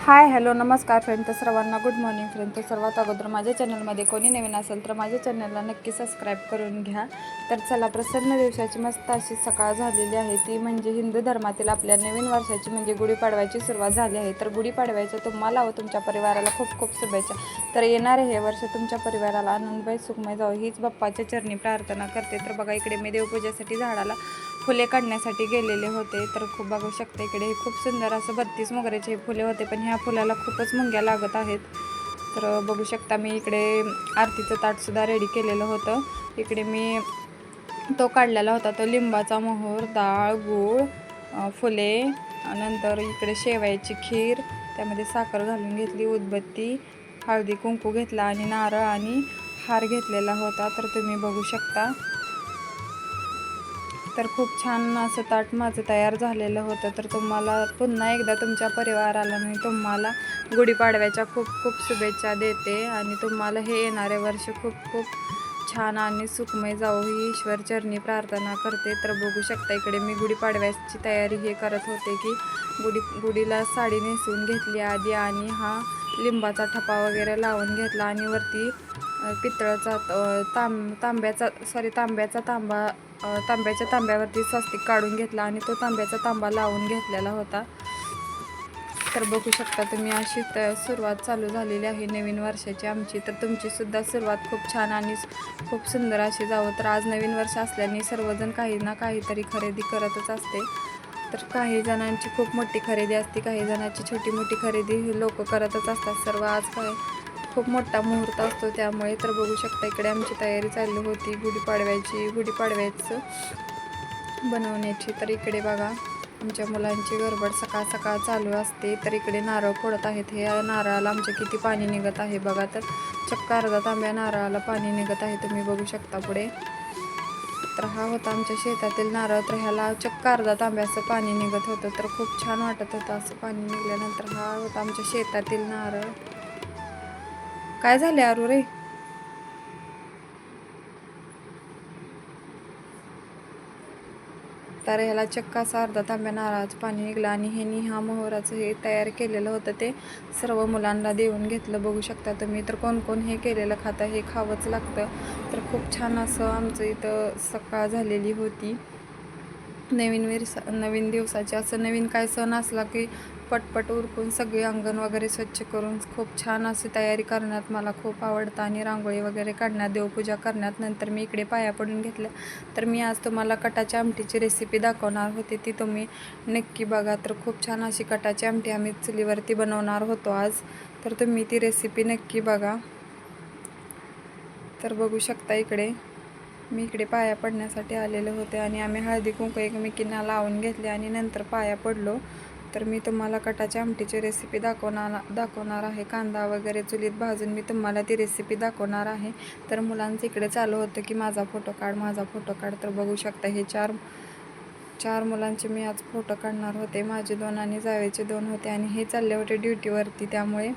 Hi hello नमस्कार friend तर सर्वांना गुड मॉर्निंग फ्रेंड तर सर्वात अगोदर माझ्या चॅनलमध्ये कोणी नवीन असेल तर माझ्या चॅनलला नक्की सबस्क्राईब करून घ्या. तर चला प्रसन्न दिवसाची मस्त अशी सकाळ झालेली आहे. ती म्हणजे हिंदू धर्मातील आपल्या नवीन वर्षाची म्हणजे गुढीपाडव्याची सुरुवात झाली आहे. तर गुढीपाडव्याच्या तुम्हाला व तुमच्या परिवाराला खूप खूप शुभेच्छा. तर येणारे हे वर्ष तुमच्या परिवाराला आनंदमय सुखमय जावं. हीच बाप्पाच्या चरणी प्रार्थना करते. तर बघा इकडे मी देवपूजेसाठी झाडाला फुले काढण्यासाठी गेलेले होते तर खूप बघू शकते इकडे. हे खूप सुंदर असं बत्तीस मोगऱ्याचे फुले होते पण ह्या फुलाला खूपच मुंग्या लागत आहेत. तर बघू शकता मी इकडे आरतीचं ताटसुद्धा रेडी केलेलं होतं. इकडे मी तो काढलेला होता तो लिंबाचा मोहर डाळ गूळ फुले नंतर इकडे शेवयाची खीर त्यामध्ये साखर घालून घेतली उदबत्ती हळदी कुंकू घेतला आणि नारळ आणि हार घेतलेला होता. तर तुम्ही बघू शकता तर खूप छान असं ताट माझं तयार झालेलं होतं. तर तुम्हाला पुन्हा एकदा तुमच्या परिवाराला मी तुम्हाला गुढीपाडव्याच्या खूप खूप शुभेच्छा देते. आणि तुम्हाला हे येणारे वर्ष खूप खूप छान आणि सुखमय जाऊ ही ईश्वर चरणी प्रार्थना करते. तर बघू शकता इकडे मी गुढीपाडव्याची तयारी हे करत होते की गुढी गुढीला साडी नेसून घेतली आधी आणि हा लिंबाचा ठपा वगैरे लावून घेतला आणि वरती पितळाचा तांब तांब्याचा सॉरी तांब्याचा तांबा तांब्याच्या तांब्यावरती स्वस्तिक काढून घेतला आणि तो तांब्याचा तांबा लावून घेतलेला होता. तर बघू शकता तुम्ही अशी तर सुरुवात चालू झालेली आहे नवीन वर्षाची आमची. तर तुमचीसुद्धा सुरुवात खूप छान आणि खूप सुंदर अशी जावं. तर आज नवीन वर्ष असल्याने सर्वजण काही ना काहीतरी खरेदी करतच असते. तर काही जणांची खूप मोठी खरेदी असते काही जणांची छोटी मोठी खरेदी लोक करतच असतात. सर्व आज काय खूप मोठा मुहूर्त असतो त्यामुळे तर बघू शकता इकडे आमची तयारी चालली होती गुढीपाडव्याची गुढीपाडव्याचं बनवण्याची. तर इकडे बघा आमच्या मुलांची गडबड सकाळ सकाळ चालू असते. तर इकडे नारळ फोडत आहेत. हे नारळाला आमचे किती पाणी निघत आहे बघा तर. चक्क अर्धा तांब्या नारळाला पाणी निघत आहे तुम्ही बघू शकता पुढे. तर हा होता आमच्या शेतातील नारळ. तर ह्याला चक्क अर्धा तांब्याचं पाणी निघत होतं. तर खूप छान वाटत होतं असं पाणी निघाल्यानंतर हा होता आमच्या शेतातील नारळ. काय झाले अरू रे? तर ह्याला चक्काचा अर्धा तांब्या नारळाचं पाणी निघलं आणि हे हा मोहराचं हे तयार केलेलं होतं ते सर्व मुलांना देऊन घेतलं. बघू शकता तुम्ही तर कोण कोण हे केलेलं खाता हे खावंच लागतं. तर खूप छान असं आमचं इथं सकाळ झालेली होती. नवीन विरस नवीन दिवसाची असं नवीन काय सण असला की पटपट उरकून सगळे अंगण वगैरे स्वच्छ करून खूप छान अशी तयारी करण्यात मला खूप आवडतं आणि रांगोळी वगैरे काढण्यात देवपूजा करण्यात. नंतर मी इकडे पाया पडून घेतल्या. तर मी आज तुम्हाला कटाच्या आमटीची रेसिपी दाखवणार होते. ती तुम्ही नक्की बघा. तर खूप छान अशी कटाची आमटी आम्ही चुलीवरती बनवणार होतो आज. तर तुम्ही ती रेसिपी नक्की बघा. तर बघू शकता इकडे. मी इकडे पाया पडण्यासाठी आलेले होते आणि आम्ही हळदी कुंकू एकमेकींना लावून घेतले आणि नंतर पाया पडलो. तर मी तुम्हाला कटाच्या आमटीची रेसिपी दाखवणार दाखवणार आहे. कांदा वगैरे चुलीत भाजून मी तुम्हाला ती रेसिपी दाखवणार आहे. तर मुलांचं इकडे चालू होतं की माझा फोटो काढ माझा फोटो काढ. तर बघू शकता हे चार चार मुलांचे मी आज फोटो काढणार होते. माझे दोन आणि जावेचे दोन होते आणि हे चालले होते ड्युटीवरती त्यामुळे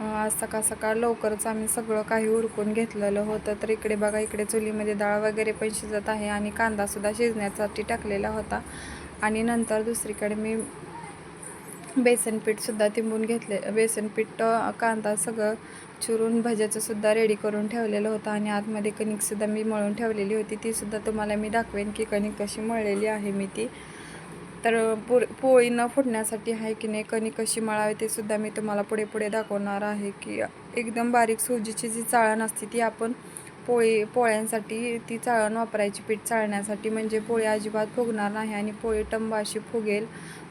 आज सकाळ सकाळ लवकरच आम्ही सगळं काही उरकून घेतलेलं होतं. तर इकडे बघा इकडे चुलीमध्ये डाळ वगैरे पण शिजत आहे आणि कांदासुद्धा शिजण्यासाठी टाकलेला होता. आणि नंतर दुसरीकडे मी बेसन पीठसुद्धा तिंबून घेतले. बेसन पीठ कांदा सगळं चुरून भज्याचंसुद्धा रेडी करून ठेवलेलं होतं आणि आतमध्ये कणिकसुद्धा मी मळून ठेवलेली होती. तीसुद्धा तुम्हाला मी दाखवेन की कणिक कशी मळलेली आहे मी ती. तर पो पोळी न फुटण्यासाठी आहे की नाही कणी कशी मळावी ते सुद्धा मी तुम्हाला पुढे पुढे दाखवणार आहे की एकदम बारीक सुजीची जी चाळण असते ती आपण पोळी पोळ्यांसाठी ती चाळण वापरायची पीठ चाळण्यासाठी. म्हणजे पोळी अजिबात फुगणार नाही आणि पोळी टंब अशी फुगेल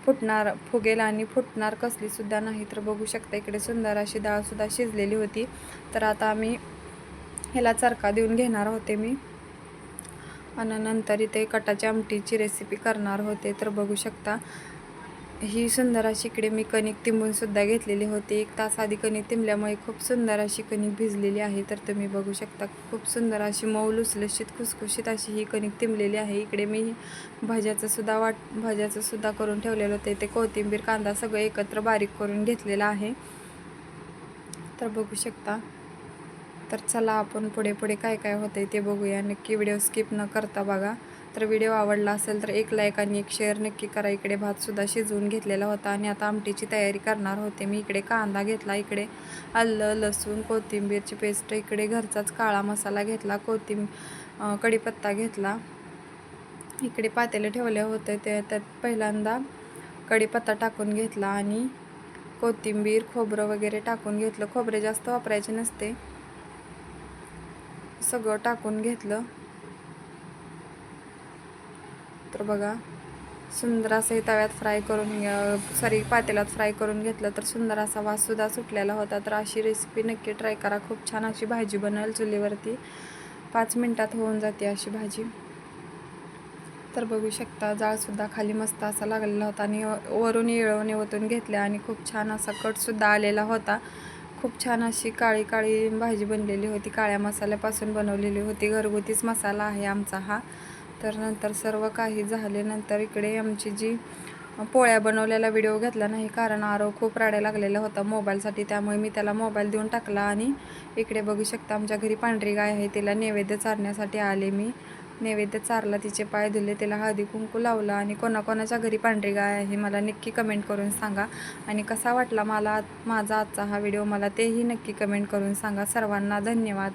फुटणार फुगेल आणि फुटणार कसलीसुद्धा नाही. तर बघू शकता इकडे सुंदर अशी डाळसुद्धा शिजलेली होती. तर आता आम्ही ह्याला चरका देऊन घेणार होते मी. आणि नंतर इथे कटाच्या आमटीची रेसिपी करणार होते. तर बघू शकता ही सुंदर अशी इकडे मी कणिक तिंबूनसुद्धा घेतलेली होती. एक तास आधी कणिक तिंबल्यामुळे खूप सुंदर अशी कणिक भिजलेली आहे. तर तुम्ही बघू शकता खूप सुंदर अशी मऊ लुसलुशीत खुसखुशीत अशी ही कणिक तिंबलेली आहे. इकडे मी भाज्याचंसुद्धा वाट भाज्याचंसुद्धा करून ठेवलेलं होतं. ते कोथिंबीर कांदा सगळं एकत्र बारीक करून घेतलेलं आहे. तर बघू शकता. तर चला आपण पुढे पुढे काय काय होतं ते बघूया. नक्की व्हिडिओ स्किप न करता बघा. तर व्हिडिओ आवडला असेल तर एक लाईक आणि एक शेअर नक्की करा. इकडे भातसुद्धा शिजवून घेतलेला होता आणि आता आमटीची तयारी करणार होते. मी इकडे कांदा घेतला इकडे आलं लसूण कोथिंबीरची पेस्ट इकडे घरचाच काळा मसाला घेतला कोथिंब कढीपत्ता घेतला. इकडे पातेले ठेवले होते ते त्यात पहिल्यांदा कढीपत्ता टाकून घेतला आणि कोथिंबीर खोबरं वगैरे टाकून घेतलं. खोबरे जास्त वापरायचे नसते. सगळं टाकून घेतलं. तर बघा सुंदर असं हे तव्यात फ्राय करून सॉरी पातेल्यात फ्राय करून घेतलं तर सुंदर असा वाससुद्धा सुटलेला होता. तर अशी रेसिपी नक्की ट्राय करा. खूप छान अशी भाजी बनवेल चुलीवरती. पाच मिनटात होऊन जाते अशी भाजी. तर बघू शकता जाळसुद्धा खाली मस्त असा लागलेला होता आणि वरून येळवणे ओतून घेतल्या आणि खूप छान असा कटसुद्धा आलेला होता. खूप छान अशी काळी काळी भाजी बनलेली होती. काळ्या मसाल्यापासून बनवलेली होती. घरगुतीच मसाला आहे आमचा हा. तर नंतर सर्व काही झाले नंतर इकडे आमची जी पोळ्या बनवलेला व्हिडिओ घेतला नाही कारण आरव खूप राड्या लागलेला होता मोबाईलसाठी. त्यामुळे मी त्याला मोबाईल देऊन टाकला आणि इकडे बघू शकता आमच्या घरी पांढरी गाय आहे तिला नैवेद्य चारण्यासाठी आले मी. नैवेद्य चारला तिचे पाय धुले तिला हळदी कुंकू लावला आणि कोणाकोणाच्या घरी पांढरी गाय आहे मला नक्की कमेंट करून सांगा. आणि कसा वाटला मला माझा आजचा हा व्हिडिओ मला तेही नक्की कमेंट करून सांगा. सर्वांना धन्यवाद.